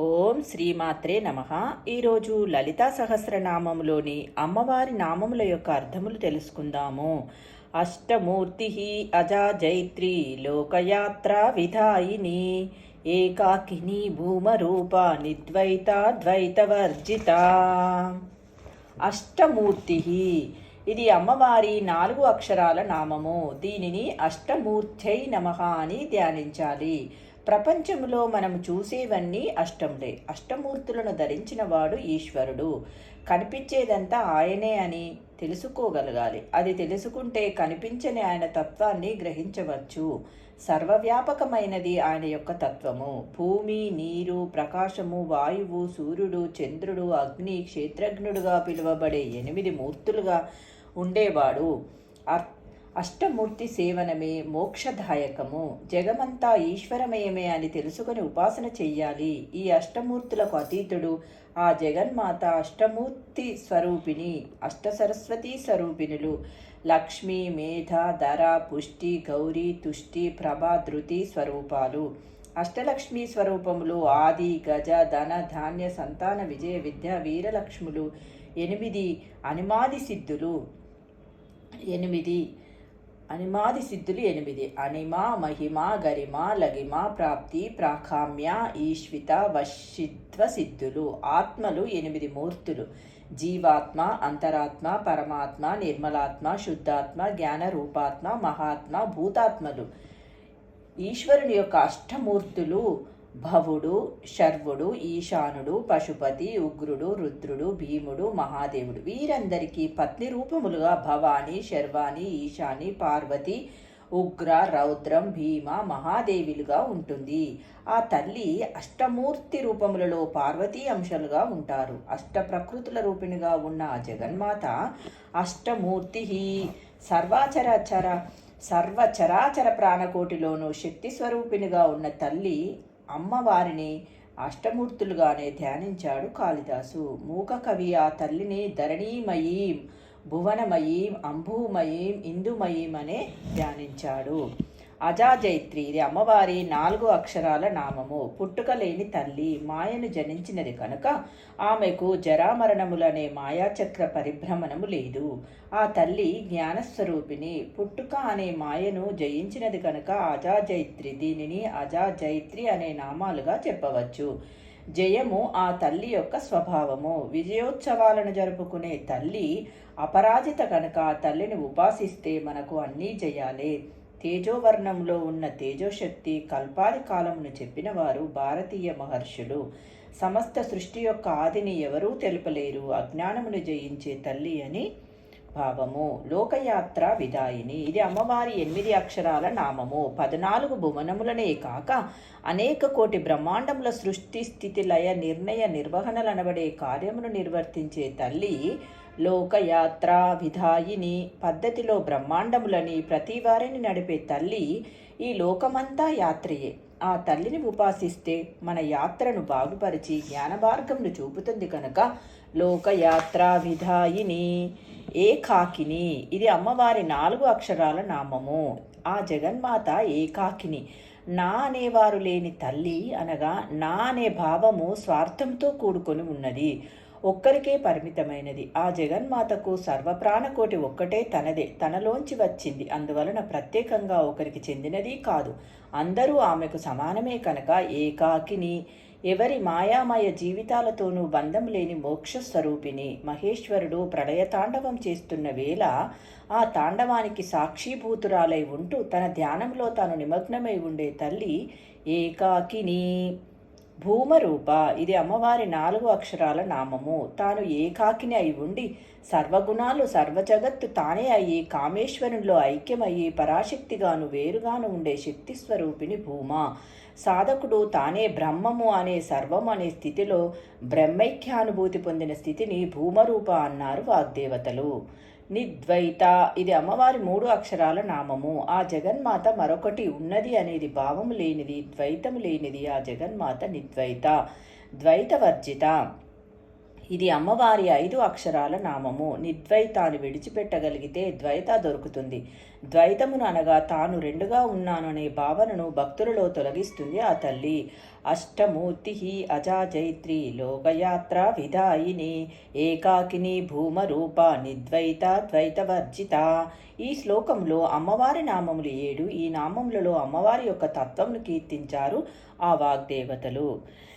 ఓం శ్రీమాత్రే నమ. ఈరోజు లలితా సహస్రనామంలోని అమ్మవారి నామముల యొక్క అర్థములు తెలుసుకుందాము. అష్టమూర్తి అజాజైత్రి లోకయాత్ర విధాయిని. ఏకాకిని భూమరూప నిద్వైత ద్వైతవర్జిత. అష్టమూర్తి ఇది అమ్మవారి నాలుగు అక్షరాల నామము. దీనిని అష్టమూర్తై నమ అని ధ్యానించాలి. ప్రపంచంలో మనం చూసేవన్నీ అష్టములే. అష్టమూర్తులను ధరించిన వాడు ఈశ్వరుడు. కనిపించేదంతా ఆయనే అని తెలుసుకోగలగాలి. అది తెలుసుకుంటే కనిపించని ఆయన తత్వాన్ని గ్రహించవచ్చు. సర్వవ్యాపకమైనది ఆయన యొక్క తత్వము. భూమి నీరు ప్రకాశము వాయువు సూర్యుడు చంద్రుడు అగ్ని క్షేత్రజ్ఞుడుగా పిలువబడే ఎనిమిది మూర్తులుగా ఉండేవాడు. అర్ అష్టమూర్తి సేవనమే మోక్షదాయకము. జగమంతా ఈశ్వరమయమే అని తెలుసుకొని ఉపాసన చెయ్యాలి. ఈ అష్టమూర్తులకు అతీతుడు ఆ జగన్మాత అష్టమూర్తి స్వరూపిణి అష్టసరస్వతి స్వరూపిణులు. లక్ష్మి మేధ ధర పుష్టి గౌరీ తుష్టి ప్రభ ధృతి స్వరూపాలు. అష్టలక్ష్మి స్వరూపములు ఆది గజ ధన ధాన్య సంతాన విజయ విద్య వీరలక్ష్ములు. ఎనిమిది అనిమాది సిద్ధులు ఎనిమిది అనిమాది సిద్ధులు ఎనిమిది. అనిమ మహిమ గరిమ లగిమ ప్రాప్తి ప్రాకామ్య ఈశ్విత వశిత్వ సిద్ధులు. ఆత్మలు ఎనిమిది మూర్తులు. జీవాత్మ అంతరాత్మ పరమాత్మ నిర్మలాత్మ శుద్ధాత్మ జ్ఞాన రూపాత్మ మహాత్మ భూతాత్మలు. ఈశ్వరుని యొక్క అష్టమూర్తులు భవుడు శర్వుడు ఈశానుడు పశుపతి ఉగ్రుడు రుద్రుడు భీముడు మహాదేవుడు. వీరందరికీ పత్ని రూపములుగా భవాని శర్వాణి ఈశాని పార్వతి ఉగ్ర రౌద్రం భీమ మహాదేవిలుగా ఉంటుంది. ఆ తల్లి అష్టమూర్తి రూపములలో పార్వతీ అంశాలుగా ఉంటారు. అష్ట ప్రకృతుల రూపిణిగా ఉన్న ఆ జగన్మాత అష్టమూర్తి సర్వాచరచర సర్వచరాచర ప్రాణకోటిలోనూ శక్తి స్వరూపిణిగా ఉన్న తల్లి అమ్మవారిని అష్టమూర్తులుగానే ధ్యానించాడు కాళిదాసు. మూక కవి ఆ తల్లిని ధరణీమయీం భువనమయీం అంబుమయీం ఇందుమయీం అనే ధ్యానించాడు. అజాజైత్రి ఇది అమ్మవారి నాలుగు అక్షరాల నామము. పుట్టుక లేని తల్లి మాయను జనించినది కనుక ఆమెకు జరామరణములనే మాయాచక్ర పరిభ్రమణము లేదు. ఆ తల్లి జ్ఞానస్వరూపిణి. పుట్టుక అనే మాయను జయించినది కనుక అజాజైత్రి. దీనిని అజాజైత్రి అనే నామాలుగా చెప్పవచ్చు. జయము ఆ తల్లి యొక్క స్వభావము. విజయోత్సవాలను జరుపుకునే తల్లి అపరాజిత కనుక ఆ తల్లిని ఉపాసిస్తే మనకు అన్నీ జయాలే. తేజోవర్ణంలో ఉన్న తేజోశక్తి కల్పాది కాలమును చెప్పిన వారు భారతీయ మహర్షులు. సమస్త సృష్టి యొక్క ఆదిని ఎవరూ తెలుపలేరు. అజ్ఞానమును జయించే తల్లి అని భావము. లోకయాత్ర విదాయిని ఇది అమ్మవారి ఎనిమిది అక్షరాల నామము. పద్నాలుగు భువనములనే కాక అనేక కోటి బ్రహ్మాండముల సృష్టి స్థితి లయ నిర్ణయ నిర్వహణలనబడే కార్యమును నిర్వర్తించే తల్లి లోకయాత్రా విధాయిని పద్ధతిలో బ్రహ్మాండములని ప్రతి వారిని నడిపే తల్లి ఈ లోకమంతా యాత్రయే. ఆ తల్లిని ఉపాసిస్తే మన యాత్రను బాగుపరిచి జ్ఞానమార్గంను చూపుతుంది కనుక లోకయాత్రా విధాయిని ఏకాకిని ఇది అమ్మవారి నాలుగు అక్షరాల నామము. ఆ జగన్మాత ఏకాకిని నా అనేవారు లేని తల్లి అనగా నా అనే భావము స్వార్థంతో కూడుకొని ఉన్నది. ఒక్కరికే పరిమితమైనది. ఆ జగన్మాతకు సర్వప్రాణకోటి ఒక్కటే తనదే. తనలోంచి వచ్చింది. అందువలన ప్రత్యేకంగా ఒకరికి చెందినది కాదు. అందరూ ఆమెకు సమానమే కనుక ఏకాకిని ఎవరి మాయామయ జీవితాలతోనూ బంధం లేని మోక్ష స్వరూపిణి మహేశ్వరుడు ప్రళయ తాండవం చేస్తున్న వేళ ఆ తాండవానికి సాక్షిభూతురాలై ఉంటూ తన ధ్యానంలో తాను నిమగ్నమై ఉండే తల్లి ఏకాకిని. భూమరూప. ఇది అమ్మవారి నాలుగు అక్షరాల నామము. తాను ఏకాకిని అయి ఉండి సర్వగుణాలు సర్వజగత్తు తానే అయ్యి కామేశ్వరునిలో ఐక్యమయ్యి పరాశక్తిగాను వేరుగాను ఉండే శక్తి స్వరూపిణి భూమ. సాధకుడు తానే బ్రహ్మము అనే సర్వం అనే స్థితిలో బ్రహ్మైక్యానుభూతి పొందిన స్థితిని భూమరూప అన్నారు వాగ్దేవతలు. నిద్వైత. ఇది అమ్మవారి మూడు అక్షరాల నామము. ఆ జగన్మాత మరొకటి ఉన్నది అనేది భావము లేనిది ద్వైతము లేనిది ఆ జగన్మాత నిద్వైత. ద్వైతవర్జిత. ఇది అమ్మవారి ఐదు అక్షరాల నామము. నిద్వైతాన్ని విడిచిపెట్టగలిగితే ద్వైత దొరుకుతుంది. ద్వైతమును అనగా తాను రెండుగా ఉన్నాను అనే భావనను భక్తులలో తొలగిస్తుంది ఆ తల్లి. అష్టమూర్తి అజాజైత్రి లోకయాత్ర విధాయిని ఏకాకిని భూమరూప నిద్వైత ద్వైతవర్జిత. ఈ శ్లోకంలో అమ్మవారి నామములు ఏడు. ఈ నామములలో అమ్మవారి యొక్క తత్వంను కీర్తించారు ఆ వాగ్దేవతలు.